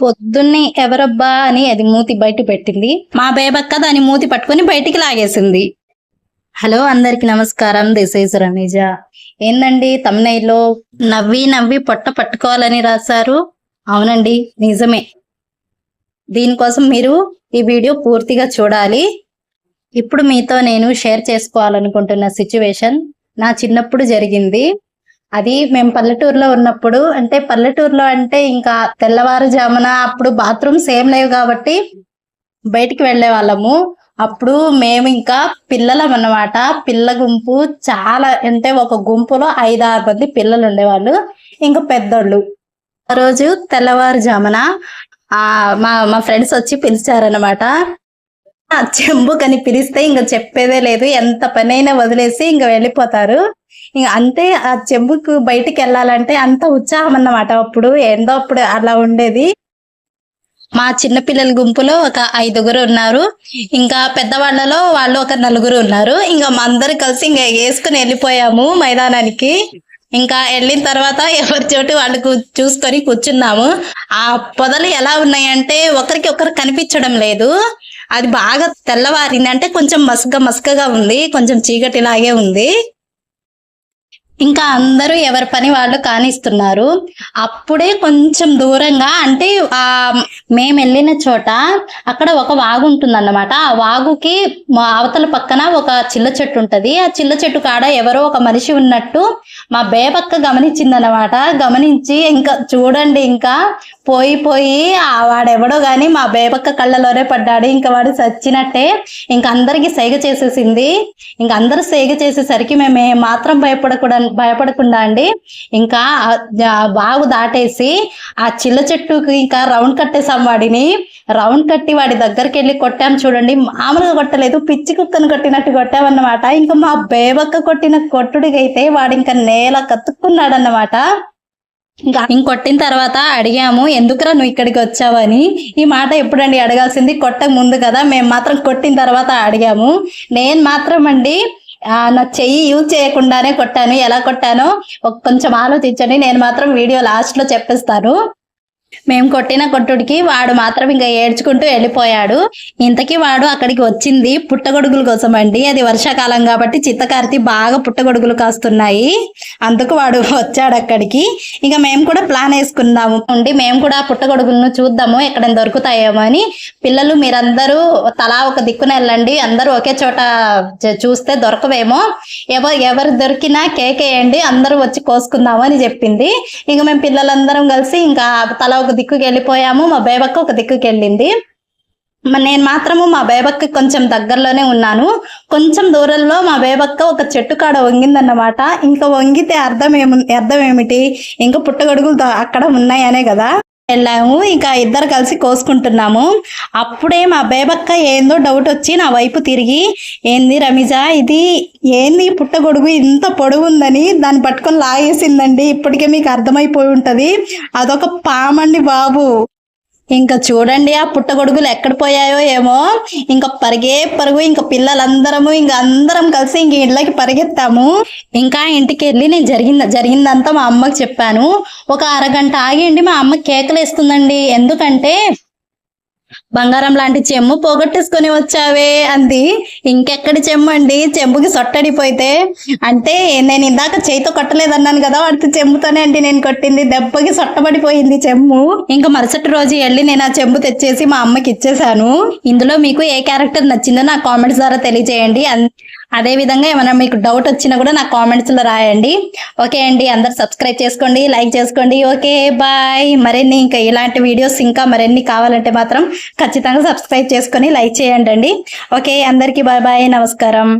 పొద్దున్నే ఎవరబ్బా అని అది మూతి బయట పెట్టింది. మా బేబక్క దాని మూతి పట్టుకొని బయటికి లాగేసింది. హలో అందరికి నమస్కారం దిస్ ఈజ్ రమేజా. ఏందండి తమ్నైలో నవ్వి నవ్వి పొట్ట పట్టుకోవాలని రాశారు? అవునండి నిజమే. దీనికోసం మీరు ఈ వీడియో పూర్తిగా చూడాలి. ఇప్పుడు మీతో నేను షేర్ చేసుకోవాలనుకుంటున్న సిచ్యువేషన్ నా చిన్నప్పుడు జరిగింది. అది మేము పల్లెటూరులో ఉన్నప్పుడు అంటే పల్లెటూరులో అంటే ఇంకా తెల్లవారుజామున అప్పుడు బాత్రూమ్స్ ఏం లేవు కాబట్టి బయటికి వెళ్ళే వాళ్ళము అప్పుడు మేము ఇంకా పిల్లలం అన్నమాట. పిల్ల గుంపు చాలా అంటే ఒక గుంపులో ఐదు ఆరు మంది పిల్లలు ఉండేవాళ్ళు. ఇంకా పెద్దోళ్ళు. ఆ రోజు తెల్లవారుజామున ఆ మా మా ఫ్రెండ్స్ వచ్చి పిలిచారనమాట ఆ చెంబు కని పిలిస్తే ఇంకా చెప్పేదే లేదు. ఎంత పనైనా వదిలేసి ఇంకా వెళ్ళిపోతారు. ఇంకా అంతే ఆ చెంబుకు బయటికి వెళ్ళాలంటే అంత ఉత్సాహం అన్నమాట. అప్పుడు ఏందో అప్పుడు అలా ఉండేది. మా చిన్న పిల్లల గుంపులో ఒక ఐదుగురు ఉన్నారు. ఇంకా పెద్దవాళ్ళలో వాళ్ళు ఒక నలుగురు ఉన్నారు. ఇంకా మా అందరు కలిసి ఇంకా వేసుకుని వెళ్ళిపోయాము మైదానానికి. ఇంకా వెళ్ళిన తర్వాత ఎవరి చోటు వాళ్ళు చూసుకొని కూర్చున్నాము. ఆ పొదలు ఎలా ఉన్నాయంటే ఒకరికి ఒకరు కనిపించడం లేదు. అది బాగా తెల్లవారింది అంటే కొంచెం మసక మసకగా ఉంది. కొంచెం చీకటిలాగే ఉంది. ఇంకా అందరూ ఎవరి పని వాళ్ళు కానిస్తున్నారు. అప్పుడే కొంచెం దూరంగా అంటే ఆ మేము వెళ్ళిన చోట అక్కడ ఒక వాగు ఉంటుందన్నమాట. ఆ వాగుకి మా అవతల పక్కన ఒక చిల్ల చెట్టు ఉంటది. ఆ చిల్ల చెట్టు కాడ ఎవరో ఒక మనిషి ఉన్నట్టు మా బేబక్క గమనించిందన్నమాట. గమనించి ఇంకా చూడండి ఇంకా పోయి పోయి ఆ వాడెవడో కానీ మా బేబక్క కళ్ళలోనే పడ్డాడు. ఇంకా వాడు చచ్చినట్టే ఇంకా అందరికి సైగ చేసేసింది. ఇంకా అందరూ సేగ చేసేసరికి మేము మాత్రం భయపడకూడదు భయపడకుండా అండి. ఇంకా ఆ- బాగు దాటేసి ఆ చిల్ల చెట్టుకి ఇంకా రౌండ్ కట్టేసాం వాడిని. రౌండ్ కట్టి వాడి దగ్గరికి వెళ్ళి కొట్టాం చూడండి. మామూలుగా కొట్టలేదు పిచ్చి కుక్కను కొట్టినట్టు కొట్టామన్నమాట. ఇంకా మా బేబక్క కొట్టిన కొట్టుడికైతే వాడు ఇంకా నేల కత్తుక్కున్నాడు అన్నమాట ఇంకా ఇంకొట్టిన తర్వాత అడిగాము ఎందుకురా నువ్వు ఇక్కడికి వచ్చావని? ఈ మాట ఎప్పుడండి అడగాల్సింది? కొట్టక ముందు కదా మేము మాత్రం కొట్టిన తర్వాత అడిగాము. నేను మాత్రం అండి నా చెయ్యి యూజ్ చేయకుండానే కొట్టాను. ఎలా కొట్టానో కొంచెం ఆలోచించండి. నేను మాత్రం వీడియో లాస్ట్లో చెప్పేస్తాను. మేము కొట్టిన కొట్టుడికి వాడు మాత్రం ఇంకా ఏడ్చుకుంటూ వెళ్ళిపోయాడు. ఇంతకీ వాడు అక్కడికి వచ్చింది పుట్టగొడుగుల కోసం అండి అది వర్షాకాలం కాబట్టి చిత్తకారితి బాగా పుట్టగొడుగులు కాస్తున్నాయి. అందుకు వాడు వచ్చాడు అక్కడికి. ఇక మేము కూడా ప్లాన్ వేసుకుందాము. ఉండి మేము కూడా పుట్టగొడుగులను చూద్దాము ఎక్కడ దొరుకుతాయేమో అని. పిల్లలు మీరందరూ తలా ఒక దిక్కున వెళ్ళండి. అందరూ ఒకే చోట చూస్తే దొరకవేమో. ఎవరు ఎవరు దొరికినా కేకేయండి అందరూ వచ్చి కోసుకుందాము అని చెప్పింది. ఇక మేము పిల్లలందరం కలిసి ఇంకా తల ఒక దిక్కుకి వెళ్ళిపోయాము మా బేబక్క ఒక దిక్కుకి వెళ్ళింది. నేను మాత్రము మా బేబక్క కొంచెం దగ్గరలోనే ఉన్నాను. కొంచెం దూరంలో మా బేబక్క ఒక చెట్టు కాడ వంగిందన్నమాట. ఇంకా వంగితే అర్థం ఏమి అర్థం ఏమిటి? ఇంకా పుట్టగొడుగులు అక్కడ ఉన్నాయనే కదా. వెళ్ళాము. ఇంకా ఇద్దరు కలిసి కోసుకుంటున్నాము. అప్పుడే మా బేబక్క ఏందో డౌట్ వచ్చి నా వైపు తిరిగి ఏంది రమిజ ఇది ఏంది పుట్టగొడుగు ఇంత పొడుగు ఉందని దాన్ని పట్టుకొని లాగేసిందండి. ఇప్పటికే మీకు అర్థమైపోయి ఉంటది. అదొక పామండి బాబు. ఇంకా చూడండి ఆ పుట్టగొడుగులు ఎక్కడ పోయాయో ఏమో. ఇంకా పరిగే పరుగు ఇంకా పిల్లలందరము ఇంకా అందరం కలిసి ఇంక ఇళ్ళకి పరిగెత్తాము. ఇంకా ఇంటికి వెళ్ళి నేను జరిగింది జరిగిందంతా మా అమ్మకి చెప్పాను. ఒక అరగంట ఆగండి మా అమ్మ కేకలు వేస్తుందండి ఎందుకంటే బంగారం లాంటి చెమ్ము పోగొట్టేసుకొని వచ్చావే అంది. ఇంకెక్కడి చెమ్ము అండి? చెంబుకి సొట్టడిపోయితే? అంటే నేను ఇందాక చేయితో కొట్టలేదన్నాను కదా వాడితో చెంబుతోనే అండి నేను కొట్టింది. దెబ్బకి సొట్టబడిపోయింది చెమ్ము ఇంకా మరుసటి రోజు వెళ్ళి నేను ఆ చెంబు తెచ్చేసి మా అమ్మకి ఇచ్చేసాను ఇందులో మీకు ఏ క్యారెక్టర్ నచ్చిందో నా కామెంట్స్ ద్వారా తెలియజేయండి. అదేవిధంగా అదే విధంగా ఏమైనా మీకు డౌట్ వచ్చినా కూడా నా కామెంట్స్లో రాయండి. ఓకే అండి అందరు సబ్స్క్రైబ్ చేసుకోండి లైక్ చేసుకోండి. ఓకే బాయ్ మరిన్ని ఇంకా ఇలాంటి వీడియోస్ ఇంకా మరిన్ని కావాలంటే మాత్రం ఖచ్చితంగా సబ్స్క్రైబ్ చేసుకొని లైక్ చేయండి అండి. ఓకే అందరికీ బాయ్ బాయ్ నమస్కారం.